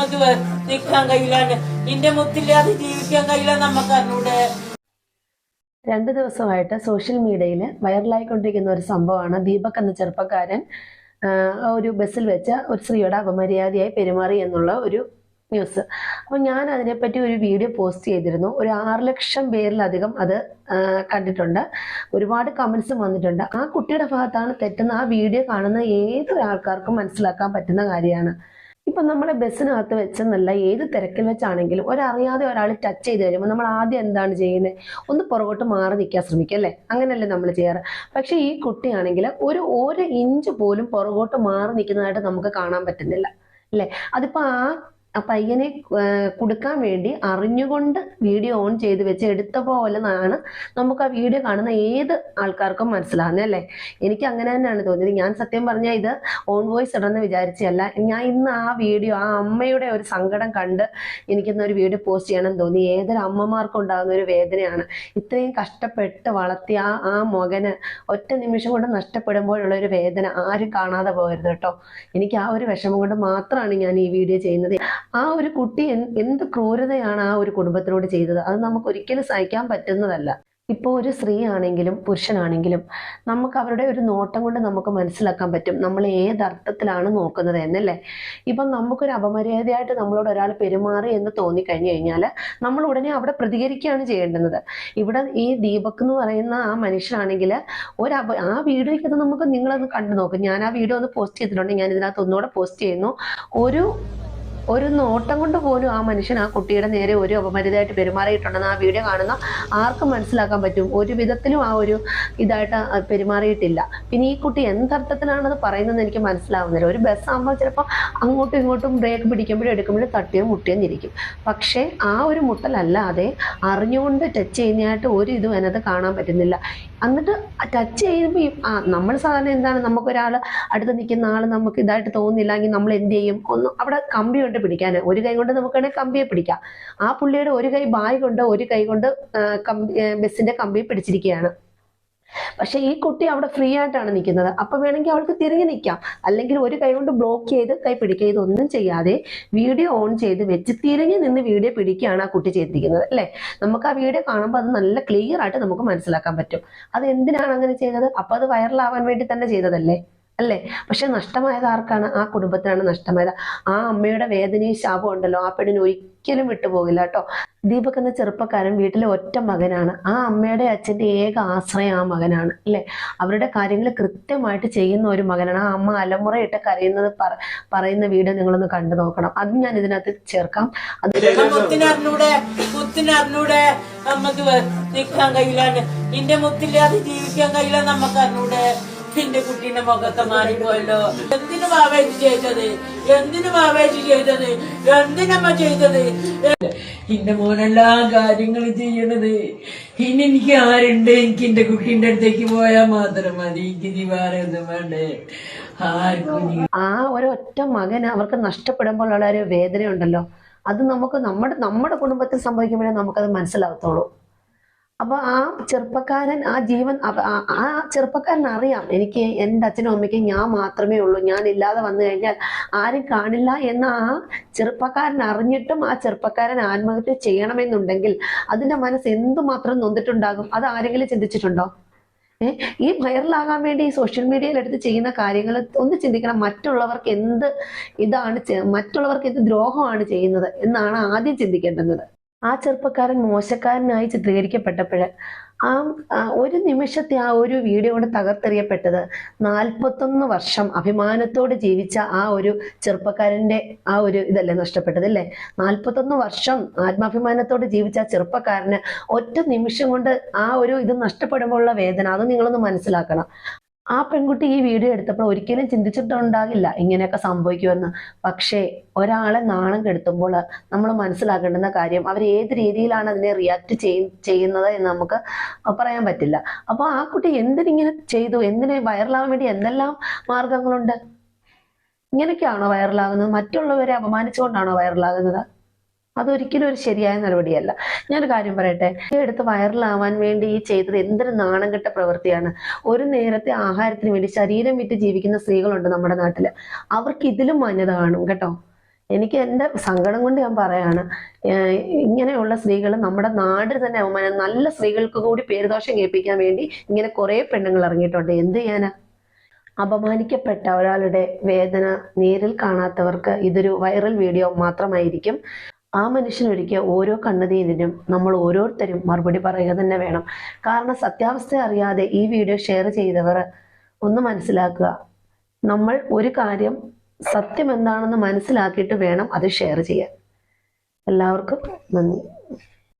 നമുക്ക് നിൽക്കാൻ കഴിയില്ല. നിന്റെ മുത്തില്ലാതെ ജീവിക്കാൻ കഴിയില്ല നമുക്ക് അറിഞ്ഞൂടെ? രണ്ട് ദിവസമായിട്ട് സോഷ്യൽ മീഡിയയിൽ വൈറലായിക്കൊണ്ടിരിക്കുന്ന ഒരു സംഭവമാണ്. ദീപക് എന്ന ചെറുപ്പക്കാരൻ ഒരു ബസ്സിൽ വെച്ച് ഒരു സ്ത്രീയോട് അപമര്യാദയായി പെരുമാറി എന്നുള്ള ഒരു ന്യൂസ് അപ്പോൾ ഞാൻ അതിനെപ്പറ്റി ഒരു വീഡിയോ പോസ്റ്റ് ചെയ്തിരുന്നു. ഒരു ആറ് ലക്ഷം പേരിലധികം അത് കണ്ടിട്ടുണ്ട്. ഒരുപാട് കമൻസും വന്നിട്ടുണ്ട്. ആ കുട്ടിയുടെ ഭാഗത്താണ് തെറ്റെന്ന് ആ വീഡിയോ കാണുന്ന ഏതൊരാൾക്കാർക്കും മനസ്സിലാക്കാൻ പറ്റുന്ന കാര്യമാണ്. ഇപ്പം നമ്മളെ ബസ്സിനകത്ത് വെച്ചെന്നല്ല ഏത് തിരക്കിൽ വെച്ചാണെങ്കിലും ഒരറിയാതെ ഒരാൾ ടച്ച് ചെയ്ത് കഴിയുമ്പോൾ നമ്മൾ ആദ്യം എന്താണ് ചെയ്യുന്നത് ഒന്ന് പുറകോട്ട് മാറി നിൽക്കാൻ ശ്രമിക്കുക അല്ലേ? അങ്ങനെയല്ലേ നമ്മൾ ചെയ്യാറ്. പക്ഷേ ഈ കുട്ടിയാണെങ്കിൽ ഒരു ഒരു ഇഞ്ച് പോലും പുറകോട്ട് മാറി നിൽക്കുന്നതായിട്ട് നമുക്ക് കാണാൻ പറ്റുന്നില്ല. അല്ലേ? അതിപ്പോൾ ആ ആ പയ്യനെ കൊടുക്കാൻ വേണ്ടി അറിഞ്ഞുകൊണ്ട് വീഡിയോ ഓൺ ചെയ്ത് വെച്ച് എടുത്ത പോലെ ആണ് നമുക്ക് ആ വീഡിയോ കാണുന്ന ഏത് ആൾക്കാർക്കും മനസ്സിലാകുന്നത് അല്ലേ? എനിക്ക് അങ്ങനെ തന്നെയാണ് തോന്നിയത്. ഞാൻ സത്യം പറഞ്ഞാൽ ഇത് ഓൺ വോയിസ് ഇടണമെന്ന് വിചാരിച്ചല്ല ഞാൻ ഇന്ന് ആ വീഡിയോ ആ അമ്മയുടെ ഒരു സങ്കടം കണ്ട് എനിക്കിന്ന് ഒരു വീഡിയോ പോസ്റ്റ് ചെയ്യണം തോന്നി. ഏതൊരു അമ്മമാർക്കും ഉണ്ടാകുന്ന ഒരു വേദനയാണ്. ഇത്രയും കഷ്ടപ്പെട്ട് വളർത്തിയ ആ ആ മകന് ഒറ്റ നിമിഷം കൊണ്ട് നഷ്ടപ്പെടുമ്പോഴുള്ള ഒരു വേദന ആരും കാണാതെ പോകരുത് കേട്ടോ. എനിക്ക് ആ ഒരു വിഷമം കൊണ്ട് മാത്രമാണ് ഞാൻ ഈ വീഡിയോ ചെയ്യുന്നത്. ആ ഒരു കുട്ടി എന്ത് ക്രൂരതയാണ് ആ ഒരു കുടുംബത്തിനോട് ചെയ്തത്? അത് നമുക്ക് ഒരിക്കലും സഹിക്കാൻ പറ്റുന്നതല്ല. ഇപ്പോൾ ഒരു സ്ത്രീ ആണെങ്കിലും പുരുഷനാണെങ്കിലും നമുക്ക് അവരുടെ ഒരു നോട്ടം കൊണ്ട് നമുക്ക് മനസ്സിലാക്കാൻ പറ്റും. നമ്മൾ ഏത് അർത്ഥത്തിലാണ് നോക്കുന്നത് എന്നല്ലേ? ഇപ്പം നമുക്കൊരു അപമര്യാദയായിട്ട് നമ്മളോട് ഒരാൾ പെരുമാറി എന്ന് തോന്നിക്കഴിഞ്ഞു കഴിഞ്ഞാൽ നമ്മൾ ഉടനെ അവിടെ പ്രതികരിക്കുകയാണ് ചെയ്യേണ്ടുന്നത്. ഇവിടെ ഈ ദീപക് എന്ന് പറയുന്ന ആ മനുഷ്യനാണെങ്കിൽ ഒരു അപ ആ വീഡിയോയ്ക്കത് നമുക്ക് നിങ്ങളത് കണ്ടു നോക്കും ഞാൻ ആ വീഡിയോ ഒന്ന് പോസ്റ്റ് ചെയ്തിട്ടുണ്ട്. ഞാൻ ഇതിനകത്ത് ഒന്നുകൂടെ പോസ്റ്റ് ചെയ്യുന്നു. ഒരു ഒരു നോട്ടം കൊണ്ട് പോലും ആ മനുഷ്യൻ ആ കുട്ടിയുടെ നേരെ ഒരു അപമര്യാദയായിട്ട് പെരുമാറിയിട്ടുണ്ടെന്ന് ആ വീഡിയോ കാണുന്ന ആർക്കും മനസ്സിലാക്കാൻ പറ്റും. ഒരു വിധത്തിലും ആ ഒരു ഇതായിട്ട് പെരുമാറിയിട്ടില്ല. പിന്നെ ഈ കുട്ടി എന്തർത്ഥത്തിലാണത് പറയുന്നതെന്ന് എനിക്ക് മനസ്സിലാവുന്നില്ല. ഒരു ബസ് ആകുമ്പോൾ ചിലപ്പോൾ അങ്ങോട്ടും ഇങ്ങോട്ടും ബ്രേക്ക് പിടിക്കുമ്പോഴും എടുക്കുമ്പോഴും തട്ടിയും മുട്ടിയും ഇരിക്കും. പക്ഷേ ആ ഒരു മുട്ടലല്ലാതെ അറിഞ്ഞുകൊണ്ട് ടച്ച് ചെയ്യുന്നതായിട്ട് ഒരു ഇതും അതിനകത്ത് കാണാൻ പറ്റുന്നില്ല. എന്നിട്ട് ടച്ച് ചെയ്യുമ്പോൾ ആ നമ്മൾ സാധാരണ എന്താണ്? നമുക്കൊരാൾ അടുത്ത് നിൽക്കുന്ന ആൾ നമുക്ക് ഇതായിട്ട് തോന്നുന്നില്ലെങ്കിൽ നമ്മൾ എന്ത് ചെയ്യും? ഒന്ന് അവിടെ കമ്പി കൊണ്ട് പിടിക്കാൻ ഒരു കൈ കൊണ്ട് നമുക്ക് വേണമെങ്കിൽ കമ്പിയെ പിടിക്കാം. ആ പുള്ളിയുടെ ഒരു കൈ ബായ് കൊണ്ട് ഒരു കൈ കൊണ്ട് ബസ്സിന്റെ കമ്പി പിടിച്ചിരിക്കുകയാണ്. പക്ഷെ ഈ കുട്ടി അവിടെ ഫ്രീ ആയിട്ടാണ് നിൽക്കുന്നത്. അപ്പൊ വേണമെങ്കിൽ അവൾക്ക് തിരിഞ്ഞു നിൽക്കാം. അല്ലെങ്കിൽ ഒരു കൈ കൊണ്ട് ബ്ലോക്ക് ചെയ്ത് കൈ പിടിക്കുക. ഇതൊന്നും ചെയ്യാതെ വീഡിയോ ഓൺ ചെയ്ത് വെച്ച് തിരിഞ്ഞു നിന്ന് വീഡിയോ പിടിക്കുകയാണ് ആ കുട്ടി ചെയ്തിരിക്കുന്നത് അല്ലേ? നമുക്ക് ആ വീഡിയോ കാണുമ്പോൾ അത് നല്ല ക്ലിയർ ആയിട്ട് നമുക്ക് മനസ്സിലാക്കാൻ പറ്റും. അത് എന്തിനാണ് അങ്ങനെ ചെയ്തത്? അപ്പൊ അത് വൈറലാവാൻ വേണ്ടി തന്നെ ചെയ്തതല്ലേ? അല്ലേ? പക്ഷെ നഷ്ടമായത് ആർക്കാണ്? ആ കുടുംബത്തിനാണ് നഷ്ടമായത്. ആ അമ്മയുടെ വേദനയും ശാപം ഉണ്ടല്ലോ. ആ പെണ്ണിന് ഒരിക്കലും വിട്ടുപോകില്ല കേട്ടോ. ദീപക് എന്ന ചെറുപ്പക്കാരൻ വീട്ടിലെ ഒറ്റ മകനാണ്. ആ അമ്മയുടെ അച്ഛന്റെ ഏക ആശ്രയം ആ മകനാണ് അല്ലേ? അവരുടെ കാര്യങ്ങൾ കൃത്യമായിട്ട് ചെയ്യുന്ന ഒരു മകനാണ്. ആ അമ്മ അലമുറയിട്ട് കരയുന്നത് പറയുന്ന വീഡിയോ നിങ്ങളൊന്ന് കണ്ടു നോക്കണം. അത് ഞാൻ ഇതിനകത്ത് ചേർക്കാം. മുത്തിനറിഞ്ഞൂടെ? നമുക്ക് നിൽക്കാൻ കഴിയില്ല ഇന്റെ മുത്തില്ലാതെ ജീവിക്കാൻ കഴിയില്ല നമുക്ക് അറിഞ്ഞൂടെ? എന്റെ കുട്ടീന്റെ മുഖത്ത് മാറിപ്പോയല്ലോ. എന്തിനു ആവേശം ചെയ്തത്? എന്തിനു ആവേശം ചെയ്തത്? എന്തിനമ്മ ചെയ്തത്? എന്റെ മോനെല്ലാ കാര്യങ്ങൾ ചെയ്യണത്. ഇനി എനിക്ക് ആരുണ്ട്? എനിക്ക് എന്റെ കുട്ടീന്റെ അടുത്തേക്ക് പോയാൽ മാത്രം മതി. എനിക്ക് നീ വേറെ വേണ്ടേ. ആ ഒരൊറ്റ മകൻ അവർക്ക് നഷ്ടപ്പെടുമ്പോൾ ഉള്ള വേദന ഉണ്ടല്ലോ അത് നമുക്ക് നമ്മുടെ നമ്മുടെ കുടുംബത്തിൽ സംഭവിക്കുമ്പോഴേ നമുക്കത് മനസ്സിലാകത്തുള്ളൂ അപ്പൊ ആ ചെറുപ്പക്കാരൻ ആ ജീവൻ ആ- ചെറുപ്പക്കാരൻ അറിയാം. എനിക്ക് എന്റെ അച്ഛനും അമ്മയ്ക്കും ഞാൻ മാത്രമേ ഉള്ളൂ. ഞാൻ ഇല്ലാതെ വന്നു കഴിഞ്ഞാൽ ആരും കാണില്ല എന്ന ആ ചെറുപ്പക്കാരൻ അറിഞ്ഞിട്ടും ആ ചെറുപ്പക്കാരൻ ആത്മഹത്യ ചെയ്യണമെന്നുണ്ടെങ്കിൽ അതിന്റെ മനസ്സ് എന്തുമാത്രം നൊന്നിട്ടുണ്ടാകും അത് ആരെങ്കിലും ചിന്തിച്ചിട്ടുണ്ടോ? ഈ വൈറലാകാൻ വേണ്ടി ഈ സോഷ്യൽ മീഡിയയിൽ എടുത്ത് ചെയ്യുന്ന കാര്യങ്ങൾ ഒന്ന് ചിന്തിക്കണം. മറ്റുള്ളവർക്ക് എന്ത് ഇതാണ് മറ്റുള്ളവർക്ക് എന്ത് ദ്രോഹമാണ് ചെയ്യുന്നത് എന്നാണ് ആദ്യം ചിന്തിക്കേണ്ടുന്നത്. ആ ചെറുപ്പക്കാരൻ മോശക്കാരനായി ചിത്രീകരിക്കപ്പെട്ടപ്പോൾ ആ ഒരു നിമിഷത്തെ ആ ഒരു വീഡിയോ കൊണ്ട് തകർത്തെറിയപ്പെട്ടത് നാൽപ്പത്തൊന്ന് വർഷം അഭിമാനത്തോട് ജീവിച്ച ആ ഒരു ചെറുപ്പക്കാരന്റെ ആ ഒരു ഇതല്ലേ നഷ്ടപ്പെട്ടത് അല്ലേ നാൽപ്പത്തൊന്ന് വർഷം ആത്മാഭിമാനത്തോട് ജീവിച്ച ആ ചെറുപ്പക്കാരന് ഒറ്റ നിമിഷം കൊണ്ട് ആ ഒരു ഇത് നഷ്ടപ്പെടുമ്പോഴുള്ള വേദന അത് നിങ്ങളൊന്ന് മനസ്സിലാക്കണം. ആ പെൺകുട്ടി ഈ വീഡിയോ എടുത്തപ്പോൾ ഒരിക്കലും ചിന്തിച്ചിട്ടുണ്ടാകില്ല ഇങ്ങനെയൊക്കെ സംഭവിക്കുമെന്ന്. പക്ഷേ ഒരാളെ നാണം കെടുത്തുമ്പോൾ നമ്മൾ മനസ്സിലാക്കേണ്ടുന്ന കാര്യം അവർ ഏത് രീതിയിലാണ് അതിനെ റിയാക്ട് ചെയ്യുന്നത് എന്ന് നമുക്ക് പറയാൻ പറ്റില്ല. അപ്പോൾ ആ കുട്ടി എന്തിനിങ്ങനെ ചെയ്തു? എന്തിനെ വൈറലാവാൻ വേണ്ടി എന്തെല്ലാം മാർഗങ്ങളുണ്ട്? ഇങ്ങനെയൊക്കെയാണോ വൈറലാകുന്നത് മറ്റുള്ളവരെ അപമാനിച്ചുകൊണ്ടാണോ വൈറലാകുന്നത് അതൊരിക്കലും ഒരു ശരിയായ നടപടിയല്ല. ഞാനൊരു കാര്യം പറയട്ടെ? ഈ എടുത്ത് വൈറലാവാൻ വേണ്ടി ഈ ചെയ്തത് എന്തൊരു നാണം കെട്ട പ്രവൃത്തിയാണ്. ഒരു നേരത്തെ ആഹാരത്തിന് വേണ്ടി ശരീരം വിറ്റ് ജീവിക്കുന്ന സ്ത്രീകളുണ്ട് നമ്മുടെ നാട്ടിൽ. അവർക്ക് ഇതിലും മാന്യത കാണും കേട്ടോ. എനിക്ക് എന്റെ സങ്കടം കൊണ്ട് ഞാൻ പറയാണ് ഇങ്ങനെയുള്ള സ്ത്രീകൾ നമ്മുടെ നാട് തന്നെ അവമാനം നല്ല സ്ത്രീകൾക്ക് കൂടി പേരുദോഷം കേൾപ്പിക്കാൻ വേണ്ടി ഇങ്ങനെ കുറേ പെണ്ണുങ്ങൾ ഇറങ്ങിയിട്ടുണ്ട്. എന്ത് ചെയ്യാനാ? അപമാനിക്കപ്പെട്ട ഒരാളുടെ വേദന നേരിൽ കാണാത്തവർക്ക് ഇതൊരു വൈറൽ വീഡിയോ മാത്രമായിരിക്കും. ആ മനുഷ്യനൊരുക്കിയ ഓരോ കണ്ണുതീരിനും നമ്മൾ ഓരോരുത്തരും മറുപടി പറയുക തന്നെ വേണം. കാരണം സത്യാവസ്ഥ അറിയാതെ ഈ വീഡിയോ ഷെയർ ചെയ്തവർ ഒന്ന് മനസ്സിലാക്കുക. നമ്മൾ ഒരു കാര്യം സത്യം എന്താണെന്ന് മനസ്സിലാക്കിയിട്ട് വേണം അത് ഷെയർ ചെയ്യാൻ. എല്ലാവർക്കും നന്ദി.